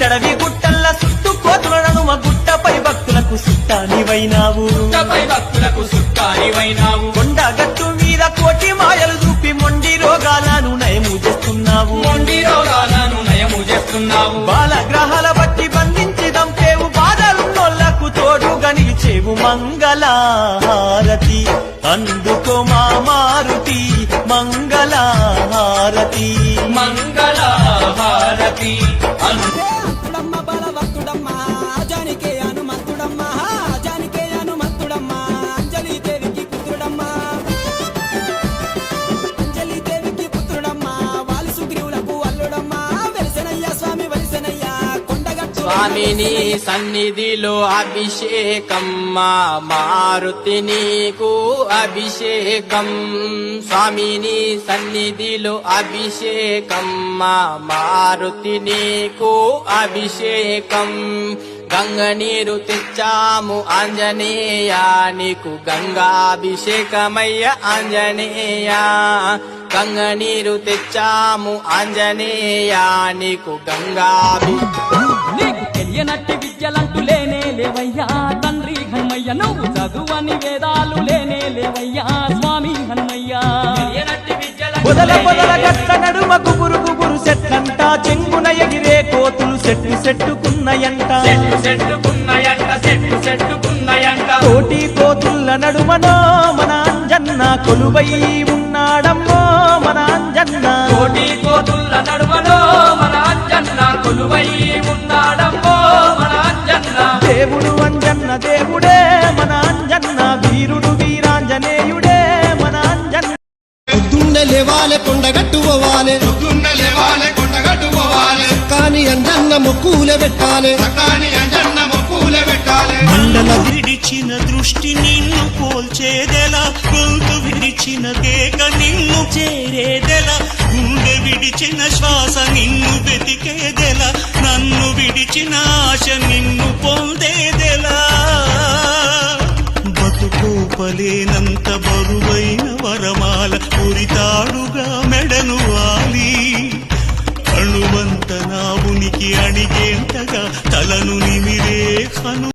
పుట్టడవి గుట్టల్ల సుట్టు కోతులను మా గుట్టపై భక్తులకు సుట్టానివైనావు. భక్తులకు సుట్టానివైనావు. కొండ గట్టు మీద కోటి మాయలు చూపి మొండి రోగాలను నయము చేస్తున్నావు. మొండి రోగాలను నయము చేస్తున్నావు. బాలగ్రహాల బట్టి బంధించి దంపేవు బాధలున్నోళ్ళకు తోడుగా నిలిచేవు మంగళహారతి. అందుకో మా మారుతి మంగళహారతి. మంగళహారతి. స్వామిని సన్నిధిలో అభిషేకమ్మా మా మారుతి నీకు అభిషేకం. స్వామిని సన్నిధిలో అభిషేకమ్మా మా మారుతి నీకు అభిషేకం. గంగ నీరు తెచ్చాము ఆంజనేయ. నీకు గంగాభిషేకమయ్య ఆంజనేయ. గంగ నీరు తెచ్చాము ఆంజనేయ. నీకు గంగాభి నీకు తెలియనట్టి విద్యలంటూ లేనే లేవయ్యా. తండ్రి హనుమయ్య నువ్వు చదువని వేదాలు లేనే లేవయ్యా. స్వామి హనుమయ్య పొదల పొదల సెట్టుకున్నయంట కోటి కోతుల్ల నడుమనో మన అంజన్న కొలువై ఉన్నాడమ్మో మన అంజన్న కోటి కోతుల నడుమలో మన అంజన్న కొలువై ఉన్నాడమ్మో మన అంజన్న దేవుడు అంజన్న దేవుడే మన అంజన్న వీరుడు వీరాంజనేయుడే మన అంజన్న పొద్దున్నే లేవాలే కొండగట్టు పోవాలే పొద్దున్న లేవాలే పోవాలి కానీ అంజన్న మొక్కులే పెట్టాలే. సకాని అంజన్న మొక్కుల పెట్టాలి. మండల విడిచిన దృష్టి నిన్ను పోల్చేదెలా గొంతు విడిచిన కేక నిన్ను చేరేదెలా గుండె విడిచిన శ్వాస నిన్ను వెతికేదెలా నన్ను విడిచిన ఆశ నిన్ను పొందేదెలా. బతుకోపలేనంత బరువైన వరమాల ఉరితాడుగా అణువంత ఉనికి అణిగేంతగా తలను నిమిరే కను